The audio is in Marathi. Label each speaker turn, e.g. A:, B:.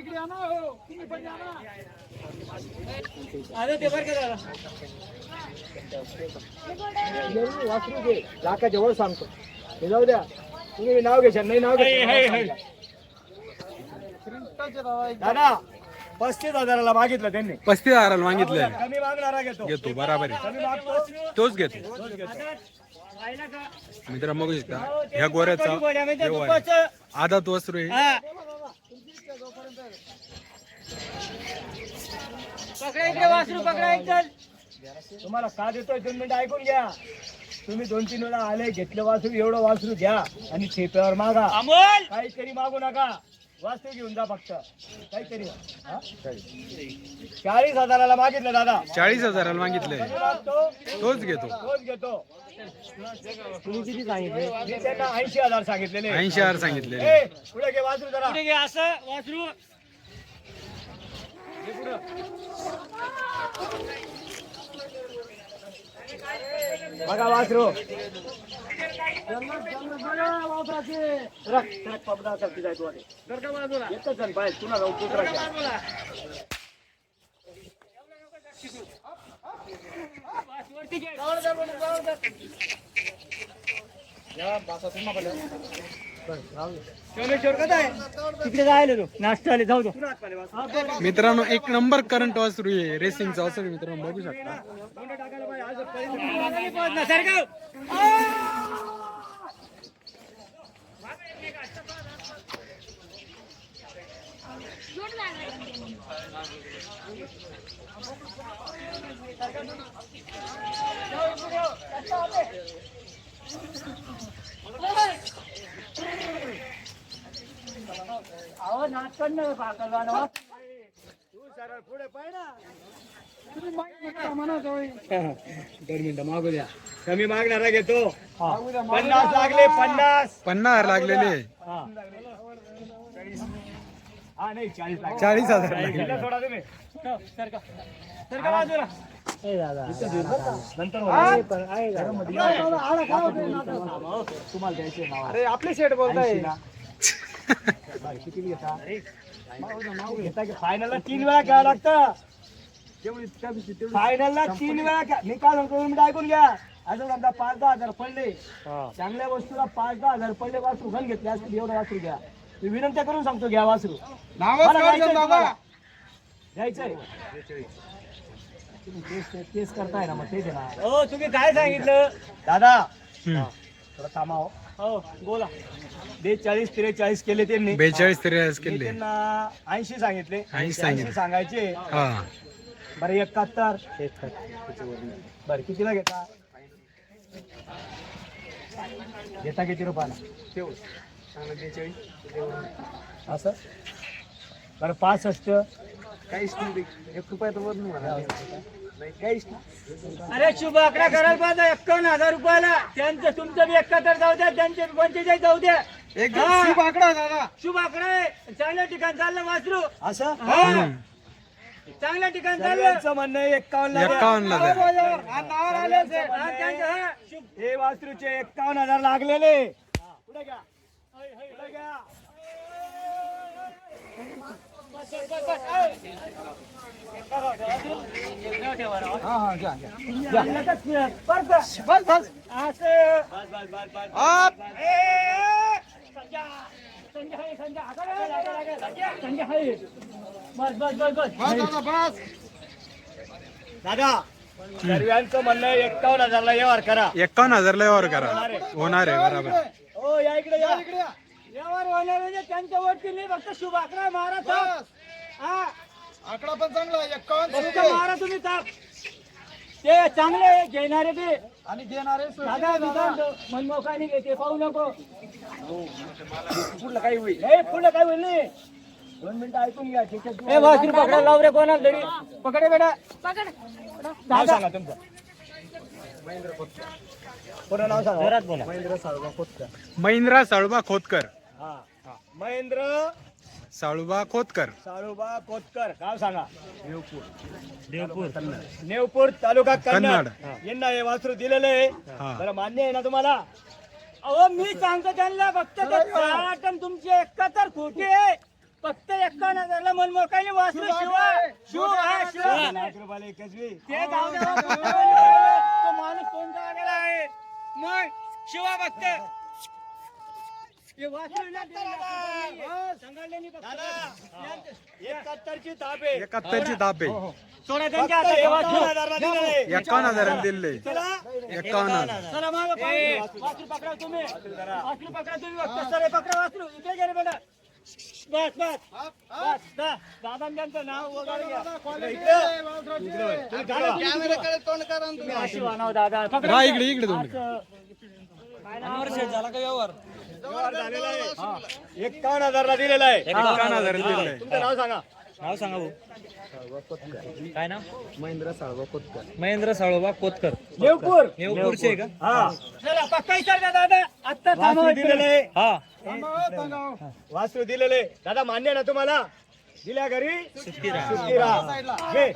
A: इकडे या ना हो. तुम्ही पण या ना.
B: अरे ते बरं का दादा
A: वासरू दे लाका जवळ सांगतो. हे जाऊ द्या. तुम्ही नाव घेशाल नाही नाव दादा पस्तीस हजाराला मागितलं त्यांनी.
C: पस्तीस हजाराला मागितलं.
A: कमी मागणारा घेतो.
C: घेतो बराबर आहे. तोच घेतो. मित्र बघू शकता. ह्या गोऱ्याचा
B: गोड्या म्हणजे
C: व्यवहार आहे.
B: दुपारचं.
C: आदात वस्त्र आहे
B: हा. पकडा इकडे वासरू पकडा एक चल.
A: तुम्हाला का देतोय दोन मिनिटं ऐकून घ्या. तुम्ही दोन तीन वेळा आले घेतलं वासरू एवढं वासरू घ्या आणि ठेप्यावर मागा.
B: अमोल!
A: काहीतरी मागू नका. वास्तू घेऊन जा फक्त. काहीतरी. हा? चाळीस हजाराला मागितलं दादा.
C: चाळीस हजाराला मागितलंय.
A: कमी मागतो.
C: तोच घेतो.
A: तोच घेतो. तुम्ही किती सांगितले? मी त्यांना ऐंशी हजार सांगितलेले.
C: ऐंशी हजार सांगितले
A: ए, पुढे घे वासरू जरा.
B: पुढे घे असं वासरू.
A: घे पुढं. बघा वासरू.
B: तिकडे जायला तू नाश्ता आले जाऊ दो
C: मित्रांनो एक नंबर करंट वासरू आहे. रेसिंगचा असं मित्रांनो बघू शकता.
A: कोणतं
B: अहो नाचकन नाही पाकल
A: तू सरळ पुढे पाय ना.
B: दोन मिनिटं मागू द्या.
A: कमी मागणारा घेतो. पन्नास लागले पन्नास.
C: पन्नास लागलेले.
A: हा. चाळीस
C: हजार.
A: सोडा तुम्ही.
B: सरका. सरका बाजूला.
A: नंतर तुम्हाला द्यायचे नाव
B: अरे आपले सेट
A: किती घेता. घेता की फायनलला तीन वेळा घ्यावं लागतं. फायनलला तीन वेळा मी काय सांगतो तुम्ही ऐकून घ्या. असं समजा पाच दहा हजार पडले. चांगल्या वस्तूला पाच दहा हजार पडले वासरू घाल घेतले असतील एवढं वासरू घ्या. मी विनंती करून सांगतो घ्या वासरू. मला जायचंय तुम्हाला. जायचंय तुम्ही तेच- तेच- तेच करताय ना मग आहे ना.
B: हो तुम्ही काय सांगितलं?
A: दादा
C: हम्म.
A: थोडं थांबा हो.
B: हो बोला.
A: बेचाळीस त्रेचाळीस केले त्यांनी.
C: बेचाळीस त्रेचाळीस
A: मी
C: केले.
A: त्यांना ऐंशी सांगितले.
C: 80 सांगितले.
A: सांगायचे.
C: हा.
A: बरं एकाहत्तर. बरं कितीला घेता? घेता किती रुपयाला? असं? बरं पासष्ट. काहीच नाही एक रुपया तर वर नाही मला. काहीच नाही.
B: अरे शुभ आकडा करायला पाहिजे एक्कावन्न हजार रुपयाला. त्यांचं तुमचं बी एकाहत्तर जाऊ द्या त्यांचे पंचेचाळीस जाऊ द्या. हा.
A: शुभ आकडा दादा.
B: शुभ आकडा आहे. चांगल्या ठिकाणी चाललं वासरू.
A: असं?
B: हा. चांगल्या ठिकाणी चाललं.
A: म्हणणं एक्कावन्न ला द्या.
C: एक्कावन्न ला द्या.
A: हा, वासरूचे एक्कावन्न हजार लागलेले. पुढे घ्या.
B: बस, बस,
A: आप. दादा सर्वांचं म्हणणं आहे एक्कावन्न हजारला व्यवहार करा
C: एकावन्न हजारला व्यवहार करा होणार आहे बरोबर
A: हो या इकडे या. इकडे
B: व्यवहार होणार म्हणजे त्यांच्या वरती नाही फक्त शुभ मारा थाप. हा.
A: आकडा पण चांगला
B: फक्त मारा तुम्ही ताप ते चांगले घेणारे ते
A: आणि घेणारे
B: दादा दादा मनमोकाने घेते पाहू नको.
A: पुढलं काही होईल.
B: हे पुढे काय होईल नाही.
A: दोन मिनिटं ऐकून घ्या ठीक आहे
B: हे वासरू पकडा लाव रे कोणाला तरी. पकडे बेटा.
A: नाव सांगा तुमचं. पूर्ण नाव सांगा?
B: घरात बोला.
A: महेंद्र साळुबा खोतकर.
C: महिंद्रा साळुबा खोतकर.
A: हा. महेंद्र
C: साळुबा खोतकर.
A: साळुबा कोतकर गाव सांगा.
B: देवपूर.
A: नेवपूर तालुका कन्नड.
C: कन्नड.
A: यांना हे वासरू दिलेलं आहे.
C: हा.
A: बरं मान्य आहे ना तुम्हाला?
B: अहो मी सांगतो त्यांना फक्त ते चाट आणि तुमचे एकाहत्तर खोटे आहे. फक्त एक्कावन्न हजारला मन मोकायला वासरू शिवा शिव हा शिव
A: लाख रुपयाला एकच बी.
B: ते जाऊ द्या तो माणूस कोणता आलेला आहे? मग शिवा फक्त. हे वासरू ना ते नाहीये. सांगायला नाही फक्त.
A: एकाहत्तरची ताप आहे.
C: एकाहत्तरची ताप
B: हो,
C: आहे
B: सोडा त्यांच्या
A: फक्त
B: हातात. हे
A: एकावन्न
B: वासरू.
A: हजारला दिलेलं आहे.
C: एकावन्न हजार दिले
A: चला.
C: एकावन्न हजार.
B: चला मागं पाहू. वासरू पकडा तुम्ही. वासरू पकडा तुम्ही फक्त. सर पकडा वासरू. इकडे गेले बेटा. बस बस. बस दा. दादांचं नाव वगैरे घ्या. दादा.
C: रा इकडे इकडे दोन
B: असं.
A: व्यवहार? झालेला आहे. एकावन्न हजारला दिलेला आहे. तुमचं नाव सांगा.
D: नाव सांगा भाऊ. काय नाव? महेंद्र साळोबा कोतकर महेंद्र साळोबा कोतकर
A: देवपूर
D: नेवपूरचे आहे का?
A: हा.
B: चला पक्का विचार द्या दादा? आत्ता
A: वासरू
B: थांबवा
A: दिलेलं
D: हा.
A: वासरू दिलेले दादा मान्य ना तुम्हाला? दिल्या घरी? सुट्टी राहा घे.